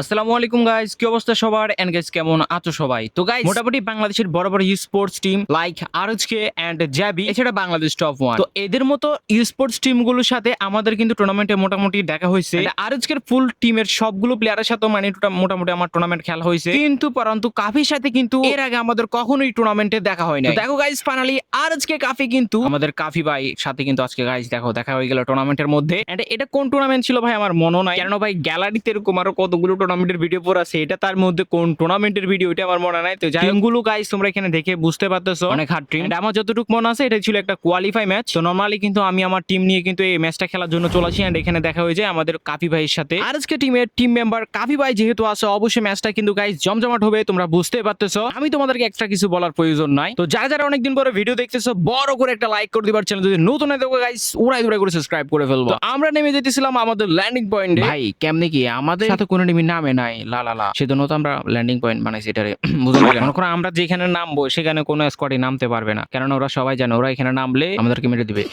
আসসালামু আলাইকুম গাইস কি অবস্থা সবার? এন্ড গাইস কেমন আছো সবাই? তো গাইস মোটামুটি বাংলাদেশের বড় বড় sports team like RHK and জ্যাবি এছাড়া বাংলাদেশ টপ ওয়ান তো এদের মতো স্পোর্টস টিমগুলোর সাথে আমাদের কিন্তু টুর্নামেন্টে মোটামুটি দেখা হয়েছে। আরএচকে এর ফুল টিমের সবগুলো প্লেয়ারের সাথে মানে মোটামুটি আমার টুর্নামেন্ট খেলা হয়েছে। কিন্তু পরন্তু কাফির সাথে কিন্তু এর আগে আমাদের কখনোই টুর্নামেন্টে দেখা হয় না দেখো গাইস ফাইনালি আরএচকে কাফি কিন্তু আমাদের কাফি ভাই সাথে কিন্তু আজকে গাইস দেখো দেখা হয়ে গেল টুর্নামেন্টের মধ্যে। এন্ড এটা কোন টুর্নামেন্ট ছিল ভাই? আমার মনে নাই। কেন ভাই গ্যালারিতে এরকম আরও কতগুলো টুর্নামেন্টের ভিডিও পর আছে এটা তার মধ্যে কোন টুর্নামেন্টের ভিডিও এটা আমার মনে নাই। তো যাই গুলো গাইস তোমরা এখানে দেখে বুঝতে পারতেছো। অনেক হার্ড টিম আমার যতটুকু মনে আছে এটা ছিল একটা কোয়ালিফাই ম্যাচ তো নর্মালি কিন্তু আমি আমার টিম নিয়ে কিন্তু এই ম্যাচটা খেলার জন্য চলেছি এন্ড এখানে দেখা হয়েছে আমাদের কাফি ভাইয়ের সাথে। আর আজকে টিমের টিম মেম্বার কাফি ভাই যেহেতু আছে অবশ্যই ম্যাচটা কিন্তু গাইস জমজমাট হবে তোমরা বুঝতে পারতেছো। আমি তোমাদেরকে এক্সট্রা কিছু বলার প্রয়োজন নাই। তো যারা যারা অনেকদিন পরে ভিডিও দেখতেছো বড় করে একটা লাইক করে দিবার চ্যানেল যদি নতুন হয় দেখো গাইস উড়াই উড়াই করে সাবস্ক্রাইব করে ফেলব। আমরা নেমে যেতেছিলাম আমাদের ল্যান্ডিং পয়েন্টে ভাই কেমনে কি? আমাদের সাথে কোনো টিমি নামে নাই লা লা লা। সেজন্য তো আমরা ল্যান্ডিং পয়েন্ট বানাইছি এটারে। বুঝতে পারলেন? মনে করো আমরা যেখানে নামবো সেখানে কোনো স্কোয়াডে নামতে পারবে না। কেননা ওরা সবাই জানে ওরা এখানে নামলে আমাদেরকে মেরে দিবে।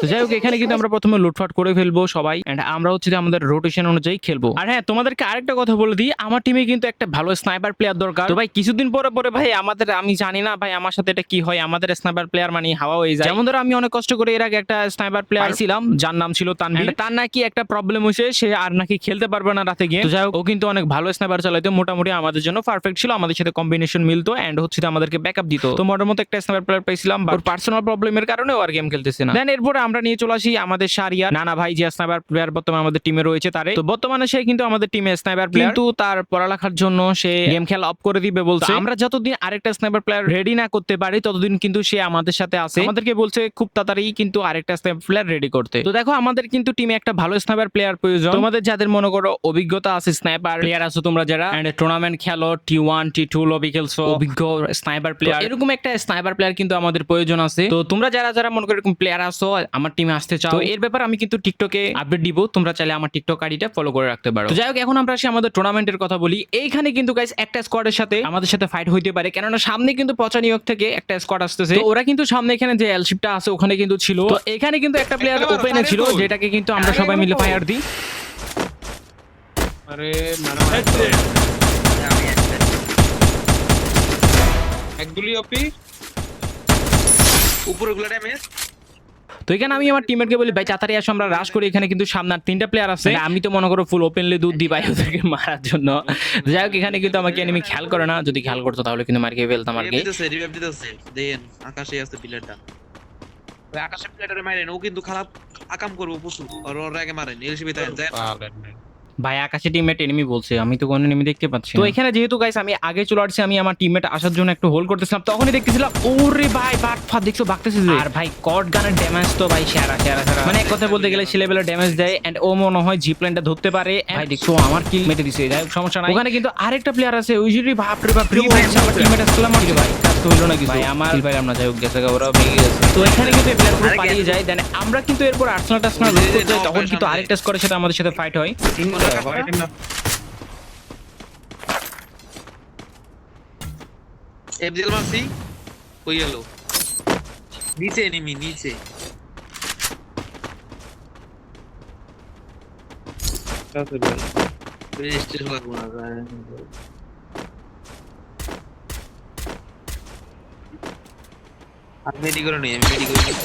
তো যাই হোক এখানে কিন্তু আমরা প্রথমে লুটফাট করে ফেলব সবাই এন্ড আমরা হচ্ছে আমাদের রোটেশন অনুযায়ী খেলব। আর হ্যাঁ তোমাদেরকে আরেকটা কথা বলে দিই আমার টিমে কিন্তু একটা ভালো স্নাইপার প্লেয়ার দরকার। তো ভাই কিছুদিন পরে পরে ভাই আমাদের আমি জানি না ভাই আমার সাথে এটা কি হয় আমাদের স্নাইপার প্লেয়ার মানে হাওয়া হয়ে যায়। যেমন ধরো আমি অনেক কষ্ট করে এর আগে একটা স্নাইপার প্লেয়ার ছিলাম যার নাম ছিল তানভীর। তার নাকি একটা প্রবলেম হয়েছে সে আর নাকি খেলতে পারবে না রাতে গিয়ে। তো যাই হোক ও কিন্তু অনেক ভালো স্নাইপার চালাইতো মোটামুটি আমাদের জন্য পারফেক্ট ছিল আমাদের সাথে কম্বিনেশন মিলতো এন্ড হচ্ছে আমাদেরকে ব্যাকআপ দিত। তো মোটার মতো একটা স্নাইপার প্লেয়ার পাইছিলাম বাট পার্সোনাল প্রবলেমের কারণে আর গেম খেলতেছে না। দেন এরপরে আমরা নিয়ে চলে আসি আমাদের সারিয়া নানা ভাই যে স্নাইপার প্লেয়ার বর্তমানে আমাদের টিমে রয়েছে তারে। তো বর্তমানে সে কিন্তু আমাদের টিমে স্নাইপার প্লেয়ার কিন্তু তার পড়ালেখার জন্য সে গেম খেলা অফ করে দিবে বলছে। আমরা যতদিন আরেকটা স্নাইপার প্লেয়ার রেডি না করতে পারি ততদিন কিন্তু সে আমাদের সাথে আছে। আমাদেরকে বলছে খুব তাড়াতাড়ি কিন্তু আরেকটা স্নাইপার প্লেয়ার রেডি করতে। তো দেখো আমাদের কিন্তু টিমে একটা ভালো স্নাইপার প্লেয়ার প্রয়োজন। তোমাদের যাদের মনে করো অভিজ্ঞতা আছে স্নাইপার প্লেয়ার আছো তোমরা যারা। এন্ড টুর্নামেন্ট খেলো T one T two lobby খেলছো। অভিজ্ঞ স্নাইপার প্লেয়ার এরকম একটা স্নাইপার প্লেয়ার কিন্তু আমাদের প্রয়োজন আছে। তো তোমরা যারা যারা মনে করো এরকম প্লেয়ার আসো আমার টিমে আসতে চাও। এর ব্যাপারে আমি কিন্তু টিকটকে আপডেট দিব। তোমরা চাইলে আমার টিকটক আইডিটা ফলো করে রাখতে পারো। তো যাই হোক এখন আমরা আসি আমাদের টুর্নামেন্টের কথা বলি। এইখানে কিন্তু গাইস একটা স্কোয়াডের সাথে আমাদের সাথে ফাইট হইতে পারে। কেননা সামনে কিন্তু পচা নিয়োগ থেকে একটা স্কোয়াড আসতেছে। তো ওরা কিন্তু সামনে এখানে যে এলশিপটা আছে ওখানে কিন্তু ছিল। তো এখানে কিন্তু একটা প্লেয়ার ওপেনে ছিল যেটাকে কিন্তু আমরা সবাই মিলে ফায়ার দিই। আরে একগুলি অপি উপরে গুলো ড্যামেজ তো এখানে আমি আমার বলি ভাই তাড়াতাড়ি আসো আমরা রাশ করি এখানে কিন্তু সামনে তিনটা প্লেয়ার আছে। আমি তো মনে করো ফুল ওপেনলি দুধ দিই ভাই ওদেরকে মারার জন্য। যাই হোক এখানে কিন্তু আমাকে এনিমি খেয়াল করে না। যদি খেয়াল করতো তাহলে কিন্তু মার্কে ফেলতাম আর কি। দেন আকাশে আছে প্লেয়ারটা ওই আকাশে প্লেয়ারটারে মারেন ও কিন্তু খারাপ আকাম করব প্রচুর। আর ওর আগে মারেন এলসিবি তাই যায় ভাই আকাশে টিমমেট এনিমি বলছে আমি তো কোনো এনিমি দেখতে পাচ্ছি তো এখানে যেহেতু গাইস আমি আগে চলে আসছি আমি আমার টিমমেট আসার জন্য একটু হোল্ড করতেছিলাম তখনই দেখতেছিলাম ওরে ভাই বাট ফাট দেখছ বাগতেছে যে। আর ভাই কট গানের ড্যামেজ তো ভাই সেরা সেরা সেরা। মানে এক কথা বলতে গেলে সে লেভেলের ড্যামেজ দেয় এন্ড ও মনে হয় প্ল্যানটা ধরতে পারে ভাই দেখছ আমার কিল মেটে দিছে যাই সমস্যা নাই। ওখানে কিন্তু আরেকটা প্লেয়ার আছে ওই জুড়ি বাপ রে বাপ আমার টিমমেট আসলাম আর ভাই। তো হলো না কিছু? ভাই আমার ভাই আমরা যাই হোক গেছে ওরা ভেঙে গেছে। তো এখানে কিন্তু প্লেয়ার পুরো পালিয়ে যায়। দেন আমরা কিন্তু এরপর আর্সেনাল টার্সেনাল লুট করতে তখন কিন্তু আরেকটা স্কোরের সাথে আমাদের সাথে ফাইট হয়। এফজেল মারছি। কই গেল নিচে এনিমি নিচে। রেজিস্ট্রেশন লাগবো না আমি মেডি করে নেই আমি মেডি করে নিই।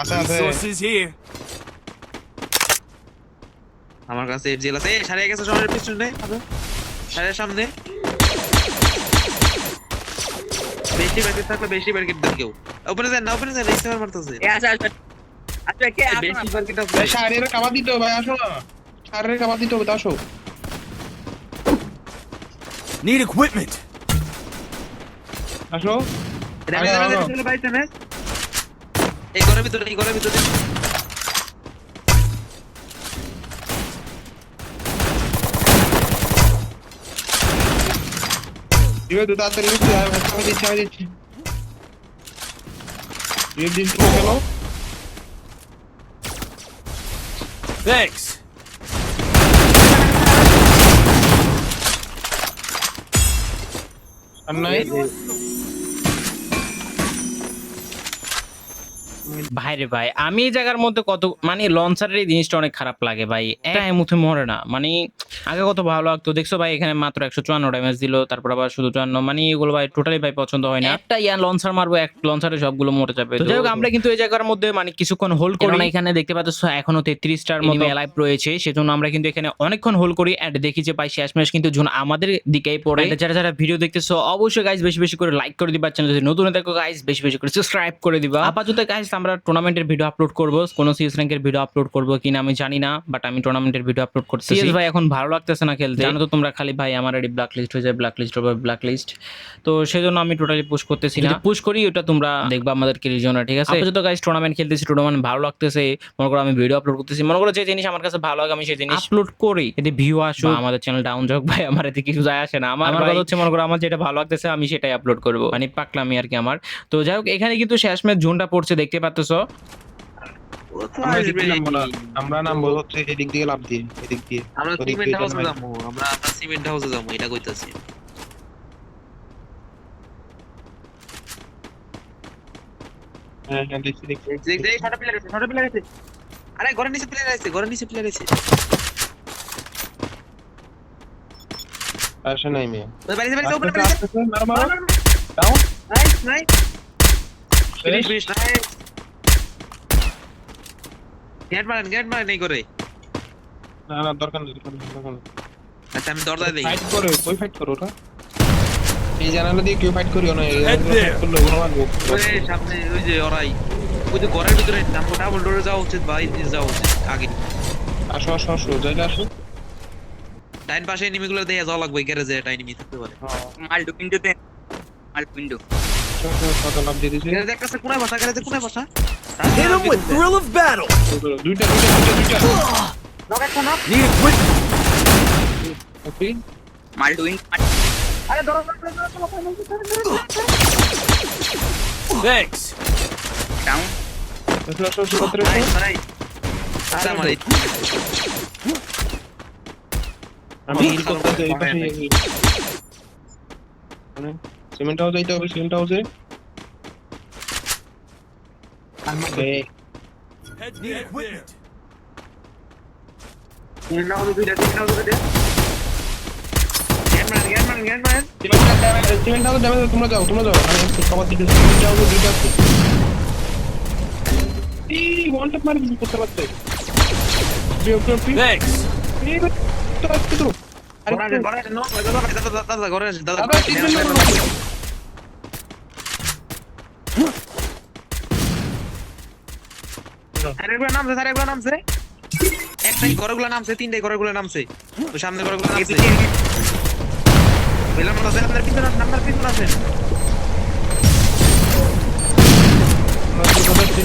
আছে আছে। আমার কাছে এফজেল আছে। এই সারিয়ে গেছে সবার পিছনে। সারের সামনে। বেশি ব্যাকেট থাকলে বেশি ব্যাকেট দেন কেউ। ওপেনে যান না ওপেনে যান এই সেভার মারতেছে। বেশি ব্যাকেট আছে শাড়ির কাবা দিতে ভাই আসো না। শাড়ির কাবা দিতে হবে তো আসো। Need equipment. আসো। এই ঘরের ভিতরে এই ঘরের ভিতরে। দিচ্ছি গেল Thanks. আর ভাই রে ভাই আমি এই জায়গার মধ্যে কত মানে লঞ্চারের এই জিনিসটা অনেক খারাপ লাগে ভাই। এটা মুখে মরে না। মানে আগে কত ভালো লাগতো। দেখছ ভাই এখানে মাত্র একশো চুয়ান্ন ড্যামেজ দিল তারপর আবার শুধু চুয়ান্ন। মানে এগুলো ভাই টোটালি ভাই পছন্দ হয় না। একটা ইয়া লঞ্চার মারবো এক লঞ্চারে সবগুলো মরে যাবে। তো যাই হোক আমরা কিন্তু এই জায়গার মধ্যে মানে কিছুক্ষণ হোল্ড করি। এখানে দেখতে পাচ্ছ এখনও তেত্রিশটার মতো লাইভ রয়েছে। সেজন্য আমরা কিন্তু এখানে অনেকক্ষণ হোল্ড করি। এন্ড দেখি যে ভাই শেষমেশ কিন্তু জুন আমাদের দিকেই পড়ে। যারা যারা ভিডিও দেখতেছো অবশ্যই গাইজ বেশি বেশি করে লাইক করে দিবা। চ্যানেল যদি নতুন দেখো গাইজ বেশি বেশি করে সাবস্ক্রাইব করে দিবা। আপাতত গাইজ আমরা টুর্নামেন্টের ভিডিও আপলোড করব। কোনো সিএস র্যাঙ্কের ভিডিও আপলোড করব কিনা আমি জানি না বাট আমি টুর্নামেন্টের ভিডিও আপলোড করছি সিএস ভাই এখন ভালো লাগতেছে না খেলতে? জানো তো তোমরা খালি ভাই আমার এডি ব্ল্যাক লিস্ট হয়ে যায় ব্ল্যাক লিস্ট হবে ব্ল্যাক লিস্ট তো সেজন্য আমি টোটালি পুশ করতেছি না। পুশ করি ওটা তোমরা দেখবা আমাদের কি রিজনে ঠিক আছে? আপাতত গাইজ টুর্নামেন্ট খেলতেছি টুর্নামেন্ট ভালো লাগতেছে। মনে করো আমি ভিডিও আপলোড করতেছি। মনে করো যে জিনিস আমার কাছে ভালো লাগে আমি সেই জিনিস আপলোড করি। এতে ভিউ আসুক। বা আমাদের চ্যানেল ডাউন যাক ভাই আমার এতে কিছু যায় আসে না। আমার আমার কথা হচ্ছে মনে করো আমার যেটা ভালো লাগতেছে আমি সেটাই আপলোড করব। মানে পাকলামি আর কি আমার। তো যাই হোক এখানে কিন্তু শেষমেশ জোনটা পড়ছে দেখতে পাচ্তেছো আমরা এদিক দিয়ে নামবো না। আমরা নামবো। হচ্ছে এদিক দিয়ে লাভ দিয়ে এদিক দিয়ে। আমরা ওদিক সিমেন্ট দিয়ে হাউসে জন্মাই। যাব আমরা আমরা সিমেন্ট হাউসে যাব এটা কইতাছি। হ্যাঁ হ্যাঁ দেখছি দেখছি। দেখ দেখ ছটা প্লেয়ার আছে ছটা প্লেয়ার আছে। আরে ঘরের নিচে প্লেয়ার আছে ঘরের নিচে প্লেয়ার আছে। আসে নাই মেয়ে। ওই বাড়িতে বাড়িতে উপরে আসতেছে, বাড়িতে। আসতেছে, মারো, মারো। Down। নাইস নাইস ফিনিশ শেষ। ফিনিশ নাইস গেট মারেন গেট মারেন এই করে। না না দরকার নেই দরকার নেই, দরকার নেই। আচ্ছা আমি দরজা দেই ফাইট করো কই ফাইট করো ওটা। এই জানালা দিয়ে কেউ ফাইট করিও না এই করলে ওরা মারবো। সামনে ওই যে ওরাই। ওই যে ঘরের ভিতরে নামবো ডাবল ডোরে যাওয়া উচিত এই যাওয়া উচিত আগে। আসো আসো আসো জায়গা আসো। ডাইন পাশে এনিমিগুলো দেখে যাওয়া লাগবে গ্যারেজে একটা এনিমি থাকতে পারে। মাল্টো উইন্ডোতে মাল্টো window আসো, আসো, কত লাভ দিয়ে দিছে গ্যারেজে একটা আছে কোনায় বসা গ্যারেজে কোনায় বসা Hit him with thrill of battle. দুইটা দুইটা দুইটা দুইটা নক একটা নক Need equipment. ওকে মাল্টো উইন্ডো আরে ধরো ধরো, ধরো, ধরো, ধরো, ধরো, ধরো, ধরো। Thanks. ডাউন আসো আসো আসো কত রে নাইস নাইস আরে আমার এই আমি মানে সিমেন্ট হাউস যাইতে হবে সিমেন্ট হাউসে তোমরা যাও তোমরা যাও। সিমেন্ট হাউসে দুইটা আছে। ওয়ান মারি করতে Thanks. এই তো আসছে তো আরে ঘরে আসেন, ঘরে আসেন, নক, দাদা, দাদা, দাদা, দাদা, ঘরে আসেন, দাদা। দাদা তিনজন মারো আরেকবার নামছে, আরেকবার নামছে। একটাই ঘরগুলো নামছে, তিনটাই ঘরগুলো নামছে। তো সামনের ঘরগুলো নামছে। বললাম না, আপনার পিছনে আপনার পিছনে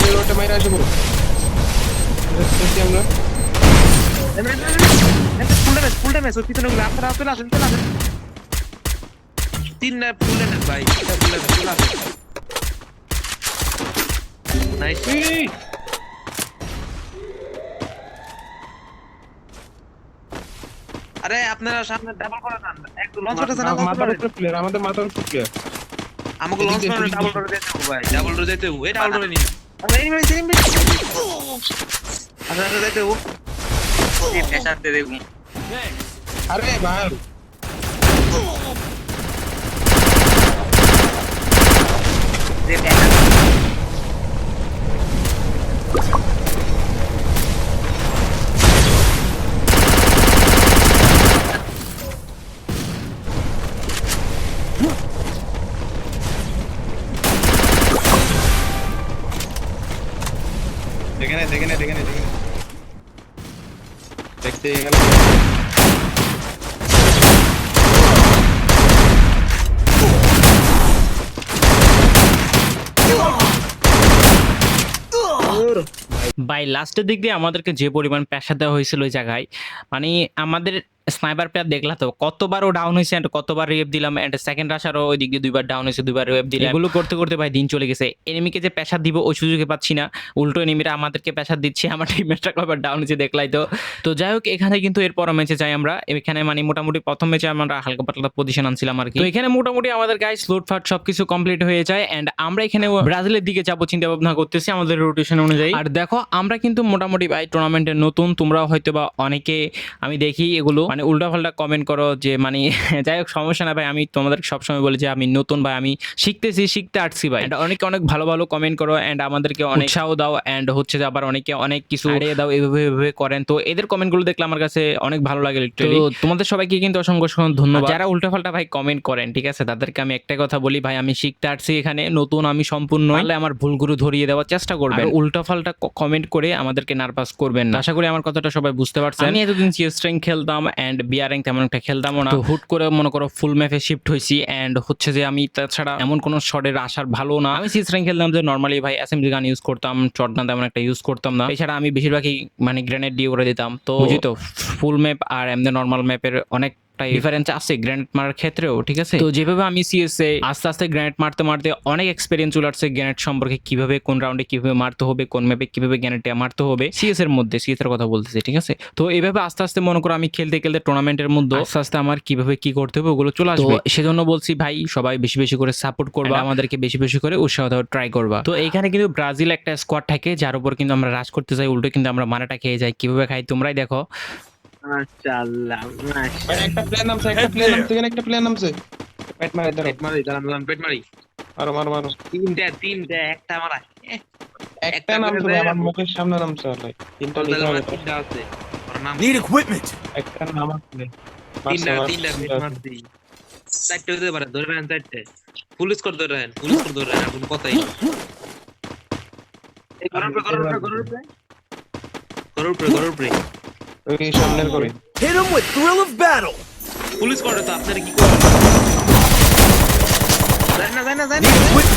তো ওটা মাইরা আসব আমরা একটা full damage, full damage, ওই পিছনেগুলো, আপনারা চলে আসেন, চলে আসেন। তিনটা full damage ভাই, চলে আসেন। Nice. আরে আপনারা সামনে ডাবল করে নেন একটু লঞ্চ করতেছেন না মাথার উপরে প্লেয়ার আমাদের মাথার উপরে প্লেয়ার আমাকে লঞ্চ করে ডাবল করে দিতে হবে ভাই। ডাবল করে দিতে হবে এই ডাবল করে নিন। আরে এই ভাই সেকেন্ড আচ্ছা আচ্ছা দিতে হবে প্রেসার দে দেখুন আরে ভাই। দে প্রেসার গেলে। বাই লাস্টের দিক দিয়ে আমাদেরকে যে পরিমাণ পেশা দেওয়া হয়েছিল ওই জায়গায় মানে আমাদের স্নাইপার প্লেয়ার দেখলা তো? কতবার ও ডাউন হয়েছে এন্ড কতবার রেপ দিলাম এন্ড সেকেন্ড রাশারও ওই দিক দিয়ে দুইবার ডাউন হয়েছে দুইবার রেপ দিলাম। এগুলো করতে করতে ভাই দিন চলে গেছে। এনিমিকে যে প্রেশার দিব ওই সুযোগে পাচ্ছি না। উল্টো এনিমিরা আমাদেরকে প্রেশার দিচ্ছে আমার টিমমেটটা কবার ডাউন হয়েছে দেখলাই তো। তো যাই হোক এখানে কিন্তু এরপর ম্যাচে যাই আমরা। এখানে মানে মোটামুটি প্রথম ম্যাচে আমরা হালকা পাতলা পজিশন আনছিলাম আর কি। তো এখানে মোটামুটি আমাদের গাইস লোড ফাট সবকিছু কমপ্লিট হয়ে যায় এন্ড আমরা এখানে ব্রাজিলের দিকে যাব চিন্তা ভাবনা করতেছি আমাদের রোটেশন অনুযায়ী। আর দেখো আমরা কিন্তু মোটামুটি ভাই টুর্নামেন্টে নতুন তোমরাও হয়তো বা অনেকে আমি দেখি এগুলো। মানে উল্টা পাল্টা কমেন্ট করো যে মানে যাই হোক সমস্যা না ভাই। আমি তোমাদের সবসময় বলি যে আমি নতুন ভাই আমি শিখতেছি শিখতে আসছি ভাই। And অনেকে অনেক ভালো ভালো কমেন্ট করো এন্ড আমাদেরকে অনেক উৎসাহ দাও এন্ড হচ্ছে যে আবার অনেকে অনেক কিছু আইডিয়া দাও এভাবে এভাবে করেন। তো এদের কমেন্টগুলো দেখলে আমার কাছে অনেক ভালো লাগে লিটারালি তো তোমাদের সবাইকে কিন্তু অসংখ্য অসংখ্য ধন্যবাদ। যারা উল্টা পাল্টা ভাই কমেন্ট করেন ঠিক আছে তাদেরকে আমি একটা কথা বলি ভাই আমি শিখতে আসছি এখানে নতুন আমি সম্পূর্ণ। তাহলে আমার ভুলগুলো ধরিয়ে দেওয়ার চেষ্টা করবেন। উল্টা পাল্টা কমেন্ট করে আমাদেরকে নার্ভাস করবেন না। আশা করি আমার কথাটা সবাই বুঝতে পারছেন। আমি এতদিন সিএস র্যাঙ্ক খেলতাম এন্ড বিয়ারিং তেমন একটা খেলতামও না। তো হুট করে মনে করো ফুল ম্যাপে শিফট হয়েছি অ্যান্ড হচ্ছে যে আমি তাছাড়া এমন কোনো শটের আসার ভালো না। আমি সিস র্যাঙ্ক খেলতাম যে নর্মালি ভাই অ্যাসেম্বলি গান ইউজ করতাম চটনা তেমন একটা ইউজ করতাম না। এছাড়া আমি বেশিরভাগই মানে গ্রেনেড দিয়ে করে দিতাম। তো বুঝি তো। ফুল ম্যাপ আর এমনি নর্মাল ম্যাপের অনেক ডিফারেন্স আছে গ্রেনেড মারার ক্ষেত্রেও ঠিক আছে? তো যেভাবে আমি সিএসএ আস্তে আস্তে গ্রেনেড মারতে মারতে অনেক এক্সপিরিয়েন্স চলে আসছে গ্রেনেড সম্পর্কে কীভাবে কোন রাউন্ডে কীভাবে মারতে হবে কোন ম্যাপে কীভাবে গ্রেনেড মারতে হবে সিএস এর মধ্যে সিএস এর কথা বলতেছি ঠিক আছে? তো এইভাবে আস্তে আস্তে মনে করো আমি খেলতে খেলতে টুর্নামেন্টের মধ্যে আস্তে আস্তে আমার কীভাবে কি করতে হবে ওগুলো চলে আসবে। সেজন্য বলছি ভাই সবাই বেশি বেশি করে সাপোর্ট করবা। আমাদেরকে বেশি বেশি করে উৎসাহ দেওয়ার ট্রাই করবা। তো এইখানে কিন্তু ব্রাজিল একটা স্কোয়াড থাকে যার উপর কিন্তু আমরা রাজ করতে যাই উল্টো কিন্তু আমরা মারাটা খেয়ে যাই। কীভাবে খাই তোমরাই দেখো। মাশাআল্লাহ ভাই, একটা প্লেয়ার নামছে একটা প্লেয়ার নামছে এখানে একটা প্লেয়ার নামছে। পেট মারে ধরো পেট মারি দাঁড়ান দাঁড়ান পেট মারি। মারো মারো মারো। তিনটা তিনটা একটা মারা। একটা নামছে। আমার মুখের সামনে নামছে ভাই তিনটা লিখে হবে তিনটা আছে। ওর নাম Need equipment. একটা নাম আছে। তিনটা তিনটা পেট মারছি। চারটে হতে পারে ধরে রাখেন চারটে। পুলিশ করে ধরে রাখেন পুলিশ করে ধরে রাখেন কোনো কথাই এই গরুর উপরে গরুর উপরে গরুর উপরে। গরুর উপরে গরুর উপরে। ওই সামনের করে Hit him with thrill of battle. Police করে তো আপনারা কি করবেন জানি না জানি না জানি Need না equipment.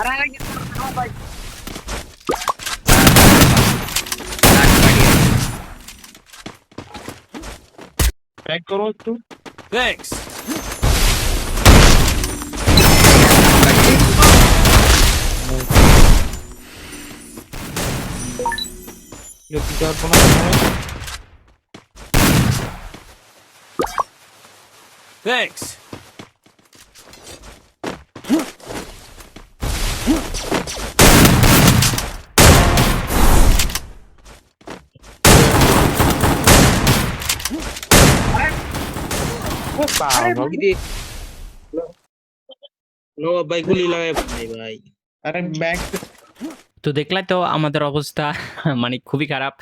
আরে আরে কি ভাই ব্যাক করো একটু Thanks. লক্ষ্য দেওয়ার কোনো সময় নেই। Thanks. ও বাবা, নো ভাই গুলি লাগাই ভাই ভাই আরে ব্যাক তো দেখলাই তো আমাদের অবস্থা মানে খুবই খারাপ।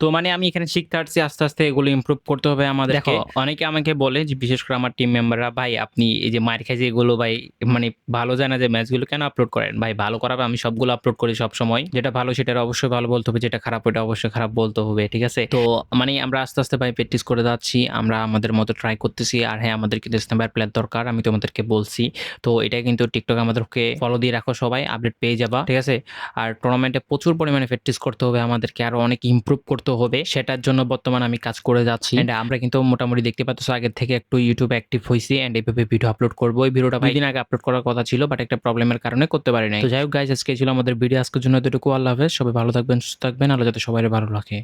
তো মানে আমি এখানে শিখতে পারছি আস্তে আস্তে এগুলো ইমপ্রুভ করতে হবে আমাদের দেখো অনেকে আমাকে বলে যে বিশেষ করে আমার টিম মেম্বাররা ভাই আপনি এই যে মার খাইছে এগুলো ভাই মানে ভালো যায় না যে ম্যাচগুলো কেন আপলোড করেন? ভাই ভালো করাবে আমি সবগুলো আপলোড করি সব সময় যেটা ভালো সেটা অবশ্যই ভালো বলতে হবে যেটা খারাপ ওটা অবশ্যই খারাপ বলতে হবে ঠিক আছে? তো মানে আমরা আস্তে আস্তে ভাই প্র্যাকটিস করে যাচ্ছি আমরা আমাদের মতো ট্রাই করতেছি। আর হ্যাঁ আমাদের কিন্তু স্ট্যাম্পার প্লেয়ার দরকার আমি তোমাদেরকে বলছি। তো এটা কিন্তু টিকটক আমাদেরকে ফলো দিয়ে রাখো সবাই আপডেট পেয়ে যাবা ঠিক আছে? আর টুর্নামেন্টে প্রচুর পরিমাণে প্র্যাকটিস করতে হবে আমাদেরকে আরও অনেক ইম্প্রুভ করতে হবে সেটার জন্য বর্তমানে আমি কাজ করে যাচ্ছি। এন্ড আমরা কিন্তু মোটামুটি দেখতে পাচ্ছ আগের থেকে একটু ইউটিউব অ্যাক্টিভ হয়েছি এন্ড এইভাবে ভিডিও আপলোড করব। এই ভিডিওটা দিন আগে আপলোড করার কথা ছিল বাট একটা প্রবলেমের কারণে করতে পারি নাই। তো যাই হোক গাইজ আজকে ছিল আমাদের ভিডিও আজকের জন্য এতটুকু। আল্লাহ হাফেজ। সবাই ভালো থাকবেন সুস্থ থাকবেন। আলো যাতে সবাই ভালো রাখে।